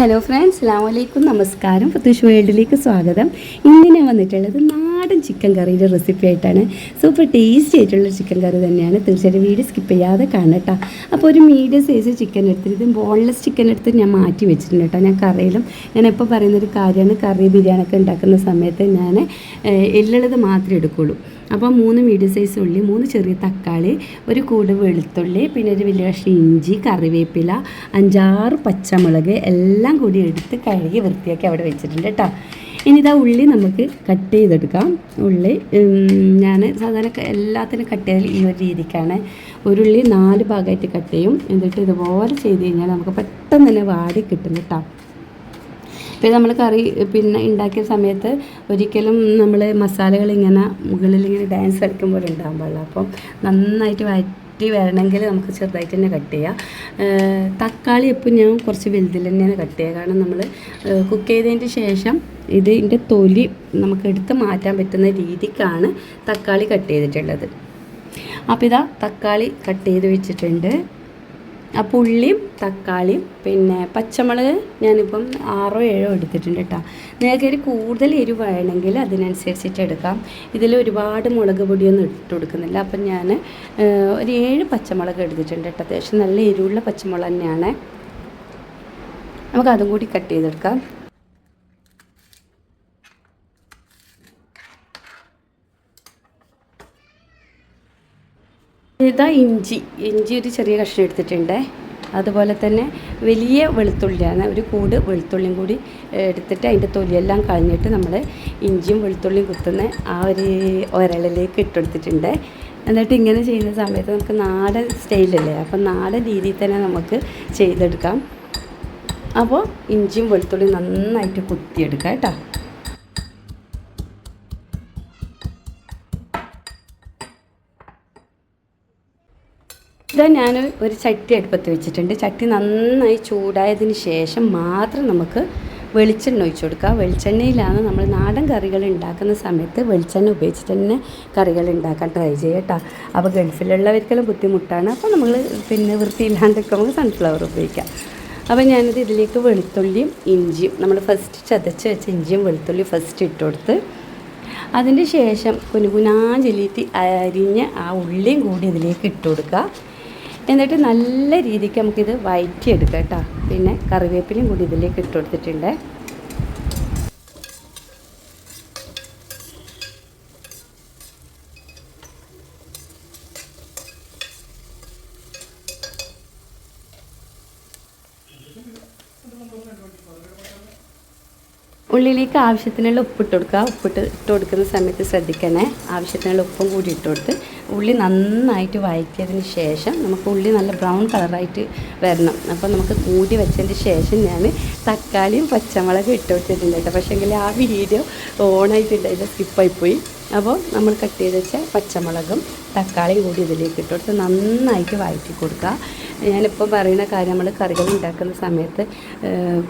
Hello friends അസ്സാം വലൈക്കും നമസ്കാരം. ഫത്തൂഷ് വേൾഡിലേക്ക് സ്വാഗതം. ഇന്ന് ഞാൻ വന്നിട്ടുള്ളത് നാടൻ ചിക്കൻ കറിയുടെ റെസിപ്പി ആയിട്ടാണ്. സൂപ്പർ ടേസ്റ്റി ആയിട്ടുള്ള ചിക്കൻ കറി തന്നെയാണ്. തീർച്ചയായിട്ടും വീഡിയോ സ്കിപ്പ് ചെയ്യാതെ കാണട്ടോ അപ്പോൾ ഒരു മീഡിയം സൈസ് ചിക്കൻ എടുത്തിട്ട് ഇത് ബോൺലെസ് ചിക്കൻ എടുത്ത് ഞാൻ മാറ്റി വെച്ചിട്ടുണ്ട് കേട്ടോ ഞാൻ കറിയിലും ഞാൻ എപ്പോൾ പറയുന്നൊരു കാര്യമാണ് കറി ബിരിയാണി ഒക്കെ ഉണ്ടാക്കുന്ന സമയത്ത് ഞാൻ എല്ലുള്ളത് മാത്രമേ എടുക്കുള്ളൂ. അപ്പോൾ മൂന്ന് മീഡിയം സൈസ് ഉള്ളി മൂന്ന് ചെറിയ തക്കാളി ഒരു കൂട് വെളുത്തുള്ളി പിന്നെ ഒരു വലിയ കഷ്ണം ഇഞ്ചി കറിവേപ്പില അഞ്ചാറ് പച്ചമുളക് എല്ലാം കൂടി എടുത്ത് കഴുകി വൃത്തിയാക്കി അവിടെ വെച്ചിട്ടുണ്ട് കേട്ടോ. ഇനി ഇതാ ഉള്ളി നമുക്ക് കട്ട് ചെയ്തെടുക്കാം. ഉള്ളി ഞാൻ സാധാരണ എല്ലാത്തിനും കട്ട് ചെയ്യൽ ഈ ഒരു രീതിക്കാണ്. ഒരു ഉള്ളി നാല് ഭാഗമായിട്ട് കട്ട് ചെയ്യും. എന്നിട്ട് ഇതുപോലെ ചെയ്ത് കഴിഞ്ഞാൽ നമുക്ക് പെട്ടെന്ന് തന്നെ വാടി കിട്ടും കേട്ടോ. പിന്നെ നമ്മൾ കറി പിന്നെ ഉണ്ടാക്കിയ സമയത്ത് ഒരിക്കലും നമ്മൾ മസാലകൾ ഇങ്ങനെ മുകളിൽ ഇങ്ങനെ ഡാൻസ് കളിക്കുമ്പോൾ ഉണ്ടാകാൻ പാടില്ല. അപ്പം നന്നായിട്ട് വഴറ്റി വരണമെങ്കിൽ നമുക്ക് ചെറുതായിട്ട് തന്നെ കട്ട് ചെയ്യാം തക്കാളി എപ്പോൾ ഞാൻ കുറച്ച് വലുതിൽ തന്നെയാണ് കട്ട് ചെയ്യുക കാരണം നമ്മൾ കുക്ക് ചെയ്തതിന്റെ ശേഷം ഇതിന്റെ തൊലി നമുക്ക് എടുത്ത് മാറ്റാൻ പറ്റുന്ന രീതിക്കാണ് തക്കാളി കട്ട് ചെയ്തിട്ടുള്ളത്. അപ്പോൾ ഇതാ തക്കാളി കട്ട് ചെയ്ത് വെച്ചിട്ടുണ്ട്. അപ്പോൾ ഉള്ളിയും തക്കാളിയും പിന്നെ പച്ചമുളക് ഞാനിപ്പം ആറോ ഏഴോ എടുത്തിട്ടുണ്ട് കേട്ടോ നിങ്ങൾക്ക് ഒരു കൂടുതൽ എരിവ് വേണമെങ്കിൽ അതിനനുസരിച്ചിട്ട് എടുക്കാം. ഇതിൽ ഒരുപാട് മുളക് പൊടിയൊന്നും ഇട്ട് കൊടുക്കുന്നില്ല. അപ്പം ഞാൻ ഒരു ഏഴ് പച്ചമുളക് എടുത്തിട്ടുണ്ട് കേട്ടോ അത്യാവശ്യം നല്ല എരിവുള്ള പച്ചമുളക് തന്നെയാണ്. നമുക്ക് അതും കൂടി കട്ട് ചെയ്തെടുക്കാം. ഇതാ ഇഞ്ചി. ഇഞ്ചി ഒരു ചെറിയ കഷ്ണം എടുത്തിട്ടുണ്ട്. അതുപോലെ തന്നെ വലിയ വെളുത്തുള്ളിയാണ്. ഒരു കൂട് വെളുത്തുള്ളിയും കൂടി എടുത്തിട്ട് അതിന്റെ തൊലിയെല്ലാം കളഞ്ഞിട്ട് നമ്മൾ ഇഞ്ചിയും വെളുത്തുള്ളിയും കുത്തുന്ന ആ ഒരു ഒരളിലേക്ക് ഇട്ടെടുത്തിട്ടുണ്ട് എന്നിട്ട് ഇങ്ങനെ ചെയ്യുന്ന സമയത്ത് നമുക്ക് നാടൻ സ്റ്റൈലല്ലേ? അപ്പം നാടൻ രീതിയിൽ തന്നെ നമുക്ക് ചെയ്തെടുക്കാം. അപ്പോൾ ഇഞ്ചിയും വെളുത്തുള്ളിയും നന്നായിട്ട് കുത്തിയെടുക്കാം കേട്ടോ. ഇതാ ഞാൻ ഒരു ചട്ടി അടുപ്പത്ത് വെച്ചിട്ടുണ്ട്. ചട്ടി നന്നായി ചൂടായതിന് ശേഷം മാത്രം നമുക്ക് വെളിച്ചെണ്ണ ഒഴിച്ചു കൊടുക്കുക വെളിച്ചെണ്ണയിലാണ് നമ്മൾ നാടൻ കറികൾ ഉണ്ടാക്കുന്ന സമയത്ത് വെളിച്ചെണ്ണ ഉപയോഗിച്ചിട്ട് തന്നെ കറികൾ ഉണ്ടാക്കാൻ ട്രൈ ചെയ്യട്ടോ അപ്പോൾ ഗൾഫിലുള്ളവർക്കെല്ലാം ബുദ്ധിമുട്ടാണ്. അപ്പോൾ നമ്മൾ പിന്നെ വൃത്തിയില്ലാണ്ടൊക്കെ നമുക്ക് സൺഫ്ലവർ ഉപയോഗിക്കാം. അപ്പോൾ ഞാനിത് ഇതിലേക്ക് വെളുത്തുള്ളിയും ഇഞ്ചിയും നമ്മൾ ഫസ്റ്റ് ചതച്ച് വെച്ച ഇഞ്ചിയും വെളുത്തുള്ളിയും ഫസ്റ്റ് ഇട്ട് കൊടുത്ത് അതിന്റെ ശേഷം കുനുകുനാ ചെല്ലിയിട്ട് അരിഞ്ഞ് ആ ഉള്ളിയും കൂടി ഇതിലേക്ക് ഇട്ട് കൊടുക്കുക. എന്നിട്ട് നല്ല രീതിക്ക് നമുക്കിത് വയറ്റിയെടുക്കാം കേട്ടോ. പിന്നെ കറിവേപ്പിലയും കൂടി ഇതിലേക്ക് ഇട്ട് കൊടുത്തിട്ടുണ്ട്. ഉള്ളിലേക്ക് ആവശ്യത്തിനുള്ള ഉപ്പിട്ട് കൊടുക്കുക. ഉപ്പിട്ട് ഇട്ട് കൊടുക്കുന്ന സമയത്ത് ശ്രദ്ധിക്കണേ. ആവശ്യത്തിനുള്ള ഉപ്പും കൂടി ഇട്ട് കൊടുത്ത് ഉള്ളി നന്നായിട്ട് വഴറ്റിയതിന് ശേഷം നമുക്ക് ഉള്ളി നല്ല ബ്രൗൺ കളറായിട്ട് വരണം. അപ്പോൾ നമുക്ക് കൂടി വെച്ചതിന് ശേഷം ഞാൻ തക്കാളിയും പച്ചമുളകും ഇട്ട് കൊടുത്തിട്ടുണ്ട് കേട്ടോ. പക്ഷേങ്കിൽ ആ വീഡിയോ ഓണായിട്ടുണ്ടായില്ല സ്കിപ്പായിപ്പോയി. അപ്പോൾ നമ്മൾ കട്ട് ചെയ്ത് വെച്ച പച്ചമുളകും തക്കാളിയും കൂടി ഇതിലേക്ക് ഇട്ട് കൊടുത്ത് നന്നായിട്ട് വഴറ്റി കൊടുക്കുക. ഞാനിപ്പോൾ പറയുന്ന കാര്യം നമ്മൾ കറികൾ ഉണ്ടാക്കുന്ന സമയത്ത്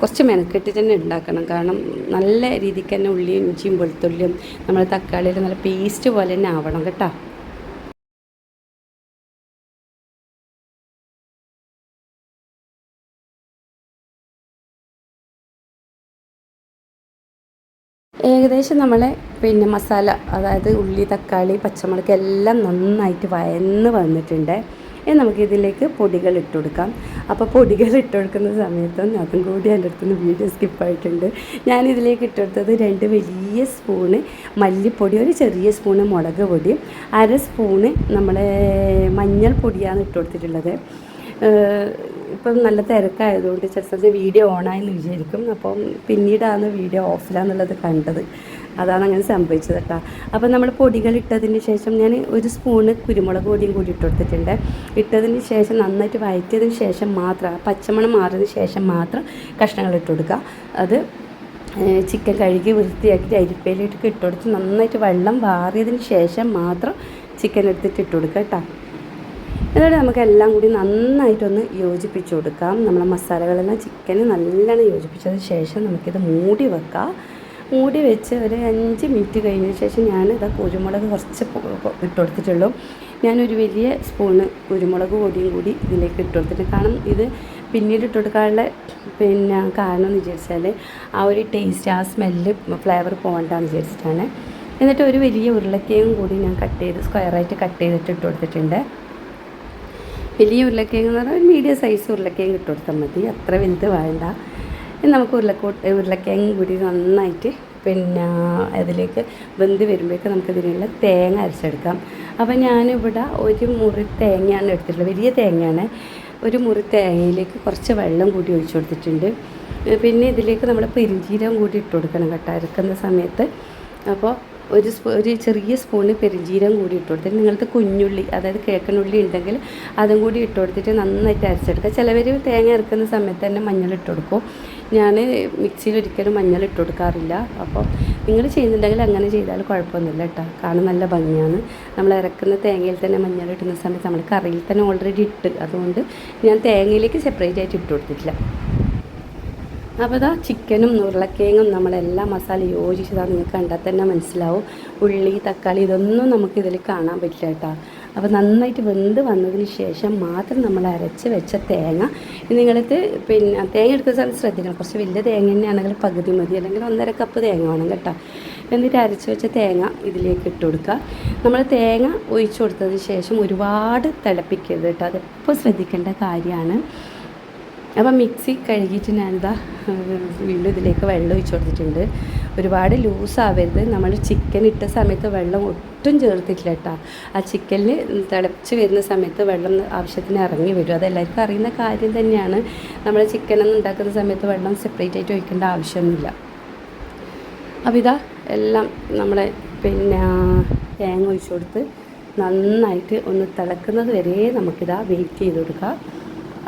കുറച്ച് മെനക്കെട്ട് തന്നെ ഉണ്ടാക്കണം. കാരണം നല്ല രീതിക്ക് തന്നെ ഉള്ളിയും ഇഞ്ചിയും വെളുത്തുള്ളിയും നമ്മൾ തക്കാളിയിൽ നല്ല പേസ്റ്റ് പോലെ തന്നെ ആവണം കേട്ടോ. ഏകദേശം നമ്മളെ പിന്നെ മസാല അതായത് ഉള്ളി തക്കാളി പച്ചമുളക് എല്ലാം നന്നായിട്ട് വയന്ന് വന്നിട്ടുണ്ട്. ഇനി നമുക്ക് ഇതിലേക്ക് പൊടികൾ ഇട്ട് കൊടുക്കാം. അപ്പോൾ പൊടികൾ ഇട്ട് കൊടുക്കുന്ന സമയത്തും അതും കൂടി എന്റെ അടുത്തുനിന്ന് വീഡിയോ സ്കിപ്പായിട്ടുണ്ട് ഞാൻ ഇതിലേക്ക് ഇട്ട് കൊടുത്തത് രണ്ട് വലിയ സ്പൂണ് മല്ലിപ്പൊടി ഒരു ചെറിയ സ്പൂണ് മുളക് പൊടി അര സ്പൂണ് നമ്മുടെ മഞ്ഞൾപ്പൊടിയാണ് ഇട്ട് കൊടുത്തിട്ടുള്ളത്. ഇപ്പം നല്ല തിരക്കായതുകൊണ്ട് ചില സമയത്ത് വീഡിയോ ഓണായെന്ന് വിചാരിക്കും. അപ്പം പിന്നീടാണ് വീഡിയോ ഓഫിലാന്നുള്ളത് കണ്ടത്. അതാണ് അങ്ങനെ സംഭവിച്ചത് കേട്ടോ. അപ്പം നമ്മൾ പൊടികൾ ഇട്ടതിന് ശേഷം ഞാൻ ഒരു സ്പൂണ് കുരുമുളക് പൊടിയും കൂടി ഇട്ട് കൊടുത്തിട്ടുണ്ട്. ഇട്ടതിന് ശേഷം നന്നായിട്ട് വഴറ്റിയതിന് ശേഷം മാത്രം പച്ചമണം മാറിയതിന് ശേഷം മാത്രം കഷ്ണങ്ങൾ ഇട്ട് കൊടുക്കുക. അത് ചിക്കൻ കഴുകി വൃത്തിയാക്കിയിട്ട് അരിപ്പയിലിട്ട് ഇട്ട് കൊടുത്ത് നന്നായിട്ട് വെള്ളം വാറിയതിന് ശേഷം മാത്രം ചിക്കൻ എടുത്തിട്ട് ഇട്ട് കൊടുക്കുക കേട്ടോ. എന്നിട്ട് നമുക്ക് എല്ലാം കൂടി നന്നായിട്ടൊന്ന് യോജിപ്പിച്ച് കൊടുക്കാം. നമ്മളെ മസാലകളെല്ലാം ചിക്കന് നല്ലോണം യോജിപ്പിച്ചതിന് ശേഷം നമുക്കിത് മൂടി വെക്കാം. മൂടി വെച്ച് ഒരു അഞ്ച് മിനിറ്റ് കഴിഞ്ഞതിന് ശേഷം ഞാൻ ഇത് കുരുമുളക് കുറച്ച് ഇട്ടുകൊടുത്തിട്ടുള്ളൂ ഞാനൊരു വലിയ സ്പൂണ് കുരുമുളക് പൊടിയും കൂടി ഇതിലേക്ക് ഇട്ട് കൊടുത്തിട്ട് കാരണം ഇത് പിന്നീട് ഇട്ട് കൊടുക്കാനുള്ള പിന്നെ കാരണം എന്ന് വിചാരിച്ചാൽ ആ ഒരു ടേസ്റ്റ് ആ സ്മെല്ല് ഫ്ലേവർ പോകണ്ടെന്ന് വിചാരിച്ചിട്ടാണ്. എന്നിട്ട് ഒരു വലിയ ഉരുളക്കയും കൂടി ഞാൻ കട്ട് ചെയ്ത് സ്ക്വയറായിട്ട് കട്ട് ചെയ്തിട്ട് ഇട്ട് കൊടുത്തിട്ടുണ്ട്. വലിയ ഉരുളക്കിഴങ്ങ് എന്ന് പറഞ്ഞാൽ ഒരു മീഡിയം സൈസ് ഉരുളക്കിഴങ്ങ് ഇട്ട് കൊടുത്താൽ മതി. അത്ര വലുത് വേണ്ട. നമുക്ക് ഉരുളക്കോട്ട് ഉരുളക്കിഴങ്ങ് കൂടി നന്നായിട്ട് പിന്നെ അതിലേക്ക് വെന്ത് വരുമ്പോഴേക്ക് നമുക്കിതിനുള്ള തേങ്ങ അരച്ചെടുക്കാം. അപ്പോൾ ഞാനിവിടെ ഒരു മുറി തേങ്ങയാണ് എടുത്തിട്ടുള്ളത്. വലിയ തേങ്ങയാണ്. ഒരു മുറി തേങ്ങയിലേക്ക് കുറച്ച് വെള്ളം കൂടി ഒഴിച്ചു കൊടുത്തിട്ടുണ്ട്. പിന്നെ ഇതിലേക്ക് നമ്മൾ പെരിഞ്ചീരകം കൂടി ഇട്ട് കൊടുക്കണം കേട്ടോ. അരക്കുന്ന സമയത്ത്. അപ്പോൾ ഒരു സ്പൂ ഒരു ചെറിയ സ്പൂണ് പെരുംജീരം കൂടി ഇട്ട് കൊടുത്തിട്ട് നിങ്ങൾക്ക് കുഞ്ഞുള്ളി അതായത് കിഴക്കനുള്ളി ഉണ്ടെങ്കിൽ അതും കൂടി ഇട്ട് കൊടുത്തിട്ട് നന്നായിട്ട് അരച്ചെടുക്കുക. ചിലവർ തേങ്ങ ഇറക്കുന്ന സമയത്ത് തന്നെ മഞ്ഞൾ ഇട്ട് കൊടുക്കും. ഞാൻ മിക്സിയിൽ ഒരിക്കലും മഞ്ഞൾ ഇട്ട് കൊടുക്കാറില്ല. അപ്പോൾ നിങ്ങൾ ചെയ്യുന്നുണ്ടെങ്കിൽ അങ്ങനെ ചെയ്താൽ കുഴപ്പമൊന്നുമില്ല കേട്ടോ. കാണാൻ നല്ല ഭംഗിയാണ്. നമ്മൾ ഇറക്കുന്ന തേങ്ങയിൽ തന്നെ മഞ്ഞൾ ഇടുന്ന സമയത്ത് നമ്മൾ കറിയിൽ തന്നെ ഓൾറെഡി ഇട്ട്. അതുകൊണ്ട് ഞാൻ തേങ്ങയിലേക്ക് സെപ്പറേറ്റ് ആയിട്ട് ഇട്ട് കൊടുത്തിട്ടില്ല. അപ്പോൾ ഇതാ ചിക്കനും ഉരുളക്കിഴങ്ങും നമ്മളെല്ലാ മസാല യോജിച്ചതാണ് നിങ്ങൾക്ക് കണ്ടാൽ തന്നെ മനസ്സിലാവും. ഉള്ളി തക്കാളി ഇതൊന്നും നമുക്ക് നമുക്കിതിൽ കാണാൻ പറ്റില്ല കേട്ടോ. അപ്പോൾ നന്നായിട്ട് വെന്ത് വന്നതിന് ശേഷം മാത്രം നമ്മൾ അരച്ച് വെച്ച തേങ്ങ. നിങ്ങളിത് പിന്നെ തേങ്ങ എടുക്കുന്ന സമയത്ത് ശ്രദ്ധിക്കണം. കുറച്ച് വലിയ തേങ്ങ തന്നെയാണെങ്കിൽ പകുതി മതി. അല്ലെങ്കിൽ ഒന്നര കപ്പ് തേങ്ങ വേണം കേട്ടോ. എന്നിട്ട് അരച്ച് വെച്ച തേങ്ങ ഇതിലേക്ക് ഇട്ട് കൊടുക്കുക. നമ്മൾ തേങ്ങ ഒഴിച്ചു കൊടുത്തതിന് ശേഷം ഒരുപാട് തിളപ്പിക്കരുത് കേട്ടോ. അതെപ്പോൾ ശ്രദ്ധിക്കേണ്ട കാര്യമാണ്. അപ്പം മിക്സി കഴുകിയിട്ട് ഞാനിതാ വീണ്ടും ഇതിലേക്ക് വെള്ളം ഒഴിച്ച് കൊടുത്തിട്ടുണ്ട്. ഒരുപാട് ലൂസാവരുത്. നമ്മൾ ചിക്കൻ ഇട്ട സമയത്ത് വെള്ളം ഒട്ടും ചേർത്തിട്ടില്ല കേട്ടോ. ആ ചിക്കനിൽ തിളച്ച് വരുന്ന സമയത്ത് വെള്ളം ആവശ്യത്തിന് ഇറങ്ങി വരും. അതെല്ലാവർക്കും അറിയുന്ന കാര്യം തന്നെയാണ്. നമ്മൾ ചിക്കനൊന്നും ഉണ്ടാക്കുന്ന സമയത്ത് വെള്ളം സെപ്പറേറ്റ് ആയിട്ട് ഒഴിക്കേണ്ട ആവശ്യമൊന്നുമില്ല. അപ്പോൾ ഇതാ എല്ലാം നമ്മളെ പിന്നെ തേങ്ങ ഒഴിച്ചു കൊടുത്ത് നന്നായിട്ട് ഒന്ന് തിളക്കുന്നത് വരെ നമുക്കിതാ വെയിറ്റ് ചെയ്ത് കൊടുക്കാം.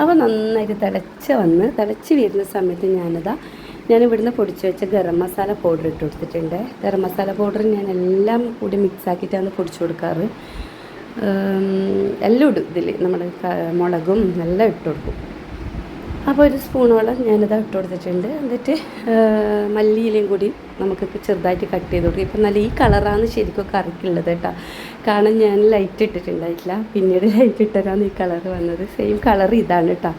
അപ്പോൾ നന്നായിട്ട് തിളച്ച് വന്ന് തിളച്ച് വരുന്ന സമയത്ത് ഞാനിതാ ഞാൻ ഇവിടുന്ന് പൊടിച്ച് വെച്ച ഗരം മസാല പൗഡർ ഇട്ട് കൊടുത്തിട്ടുണ്ട്. ഗരം മസാല പൗഡർ ഞാൻ എല്ലാം കൂടി മിക്സ് ആക്കിയിട്ടാണ് പൊടിച്ച് കൊടുക്കാറ്. എല്ലാം ഇടും ഇതിൽ നമ്മൾ മുളകും എല്ലാം ഇട്ട് കൊടുക്കും. അപ്പോൾ ഒരു സ്പൂണോളം ഞാനിത് ഇട്ട് കൊടുത്തിട്ടുണ്ട്. എന്നിട്ട് മല്ലിയിലയും കൂടി നമുക്ക് ചെറുതായിട്ട് കട്ട് ചെയ്ത് കൊടുക്കും. ഇപ്പം നല്ല ഈ കളറാണ് ശരിക്കും കറിക്കുള്ളത് കേട്ടോ. കാരണം ഞാൻ ലൈറ്റ് ഇട്ടിട്ടുണ്ടായിട്ടില്ല. പിന്നീട് ലൈറ്റ് ഇട്ടതാണ് ഈ കളർ വന്നത്. സെയിം കളർ ഇതാണ് കേട്ടോ.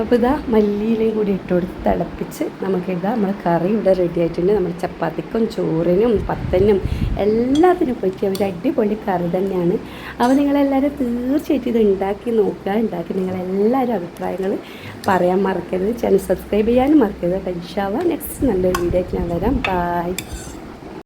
അപ്പോൾ ഇതാ മല്ലിയിലയും കൂടി ഇട്ട് കൊടുത്ത് തിളപ്പിച്ച് നമുക്കിതാ നമ്മൾ കറി ഇവിടെ റെഡി ആയിട്ടുണ്ട്. നമ്മുടെ ചപ്പാത്തിക്കും ചോറിനും പത്തനും എല്ലാത്തിനും പറ്റിയ ഒരു അടിപൊളി കറി തന്നെയാണ്. അപ്പോൾ നിങ്ങളെല്ലാവരും തീർച്ചയായിട്ടും ഇത് ഉണ്ടാക്കി നോക്കുക. ഉണ്ടാക്കി നിങ്ങളെല്ലാവരും അഭിപ്രായങ്ങൾ പറയാൻ മറക്കരുത്. ചാനൽ സബ്സ്ക്രൈബ് ചെയ്യാനും മറക്കരുത്. കഴിച്ചാവാം നെക്സ്റ്റ് നല്ലൊരു വീഡിയോ ഞാൻ വരാം. ബൈ